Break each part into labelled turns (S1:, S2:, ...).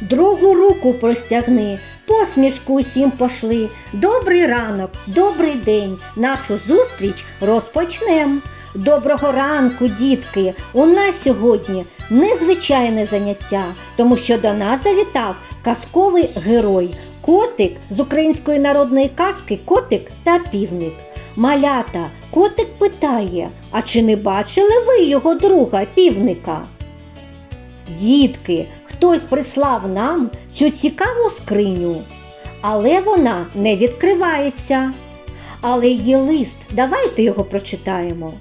S1: другу руку простягни, посмішку усім пошли. Добрий ранок, добрий день, нашу зустріч розпочнем. Доброго ранку, дітки! У нас сьогодні незвичайне заняття, тому що до нас завітав казковий герой, котик з української народної казки Котик та півник. Малята, котик питає, а чи не бачили ви його друга півника? Дітки, хтось прислав нам цю цікаву скриню, але вона не відкривається. Але є лист, давайте його прочитаємо.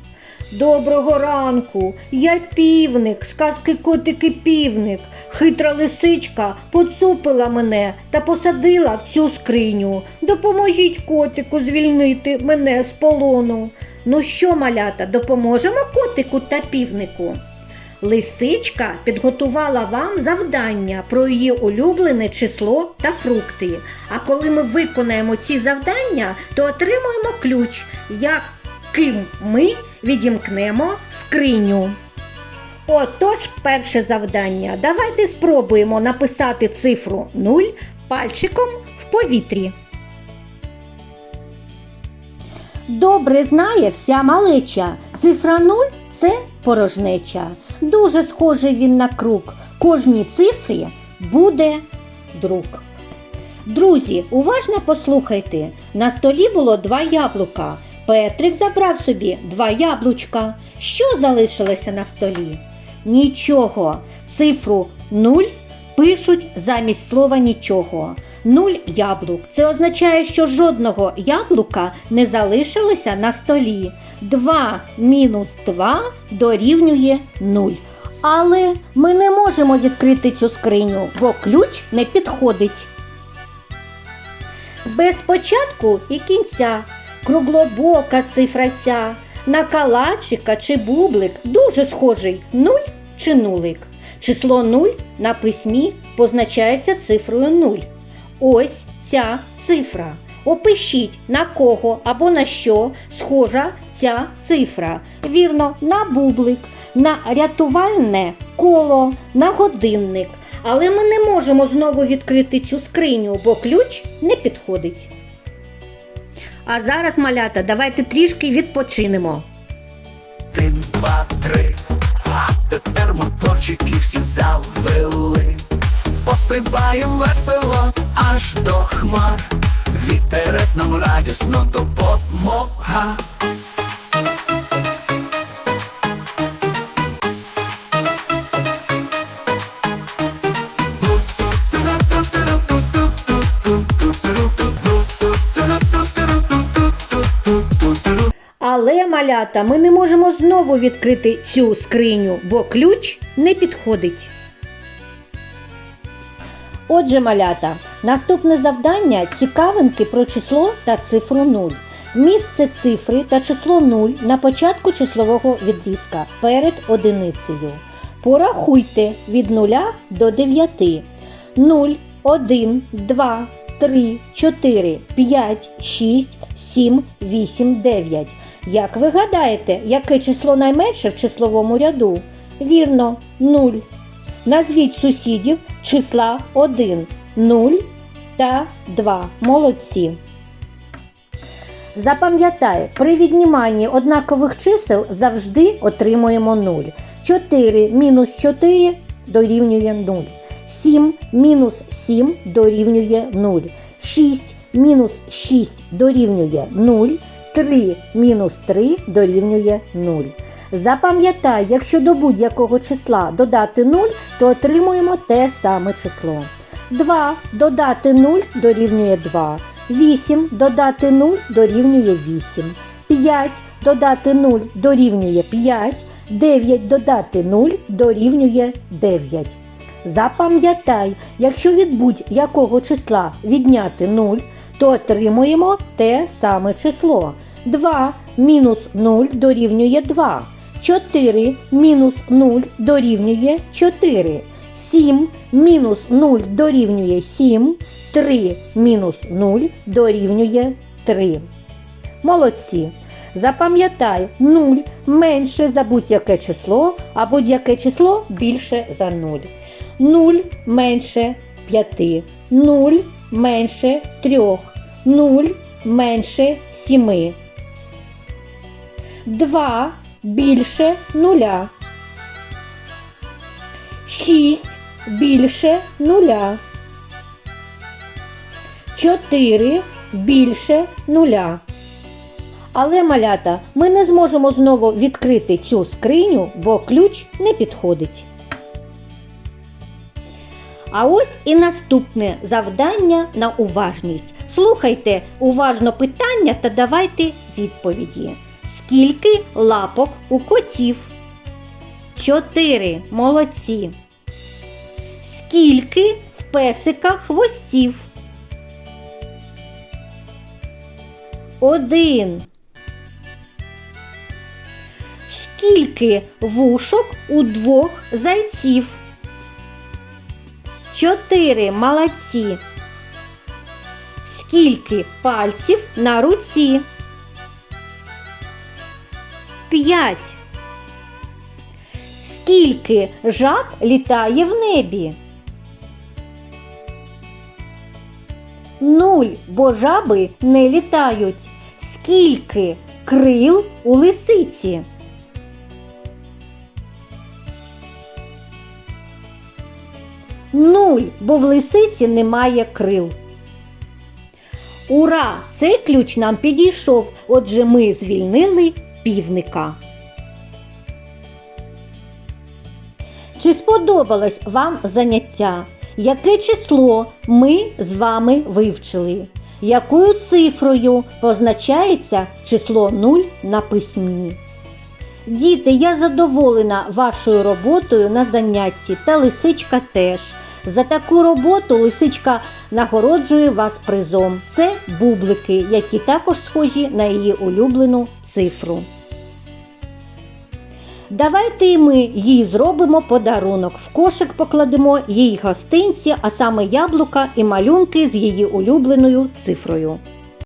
S1: Доброго ранку, я півник, сказки котики півник. Хитра лисичка поцупила мене та посадила в цю скриню. Допоможіть котику звільнити мене з полону. Ну що, малята, допоможемо котику та півнику? Лисичка підготувала вам завдання про її улюблене число та фрукти. А коли ми виконаємо ці завдання, то отримуємо ключ, яким ми відімкнемо скриню. Отож, перше завдання. Давайте спробуємо написати цифру 0 пальчиком в повітрі. Добре знає вся малеча. Цифра 0 це порожнеча. Дуже схожий він на круг. Кожній цифрі буде друг. Друзі, уважно послухайте. На столі було два яблука. Петрик забрав собі два яблучка. Що залишилося на столі? Нічого. Цифру 0 пишуть замість слова нічого. Нуль яблук. Це означає, що жодного яблука не залишилося на столі. 2 мінус 2 дорівнює 0. Але ми не можемо відкрити цю скриню, бо ключ не підходить. Без початку і кінця. Круглобока цифра ця. На калачика чи бублик дуже схожий нуль чи нулик. Число 0 на письмі позначається цифрою 0. Ось ця цифра. Опишіть на кого або на що схожа ця цифра. Вірно, на бублик, на рятувальне коло, на годинник. Але ми не можемо знову відкрити цю скриню, бо ключ не підходить. А зараз, малята, давайте трішки відпочинемо.
S2: Один, два, три. А тепер моторчики всі завели. Пострибаєм весело аж до хмар. Вітерець нам радісно допомога.
S1: Але, малята, ми не можемо знову відкрити цю скриню, бо ключ не підходить. Отже, малята, наступне завдання цікавинки про число та цифру 0. Місце цифри та число 0 на початку числового відрізка перед одиницею. Порахуйте від 0 до 9. 0, 1, 2, 3, 4, 5, 6, 7, 8, 9. Як ви гадаєте, яке число найменше в числовому ряду? Вірно, 0. Назвіть сусідів числа 1, 0 та 2. Молодці. Запам'ятай, при відніманні однакових чисел завжди отримуємо 0. 4 мінус 4 дорівнює 0. 7 мінус 7 дорівнює 0. 6 мінус 6 дорівнює 0. 3 мінус 3 дорівнює 0. Запам'ятай, якщо до будь-якого числа додати 0, то отримуємо те саме число. 2 додати 0 дорівнює 2. 8 додати 0 дорівнює 8. 5 додати 0 дорівнює 5. 9 додати 0 дорівнює 9. Запам'ятай, якщо від будь-якого числа відняти 0, то отримуємо те саме число. 2 мінус 0 дорівнює 2. 4 мінус 0 дорівнює 4. 7 мінус 0 дорівнює 7. 3 мінус 0 дорівнює 3. Молодці. Запам'ятай 0 менше за будь-яке число, а будь-яке число більше за 0. 0 менше 5, 0 менше 3, 0 менше 7. 2 більше нуля. 6 більше нуля. 4 більше нуля. Але, малята, ми не зможемо знову відкрити цю скриню, бо ключ не підходить. А ось і наступне завдання на уважність. Слухайте уважно питання та давайте відповіді. Скільки лапок у котів? Чотири. Молодці. Скільки в песика хвостів? Один. Скільки вушок у двох зайців? Чотири. Молодці. Скільки пальців на руці? П'ять. Скільки жаб літає в небі? Нуль, бо жаби не літають. Скільки крил у лисиці? Нуль, бо в лисиці немає крил. Ура! Цей ключ нам підійшов. Отже, ми звільнили півника. Чи сподобалось вам заняття? Яке число ми з вами вивчили? Якою цифрою позначається число 0 на письмі? Діти, я задоволена вашою роботою на занятті та лисичка теж. За таку роботу лисичка нагороджує вас призом. Це бублики, які також схожі на її улюблену цифру. Давайте і ми їй зробимо подарунок. В кошик покладемо її гостинці, а саме яблука і малюнки з її улюбленою цифрою.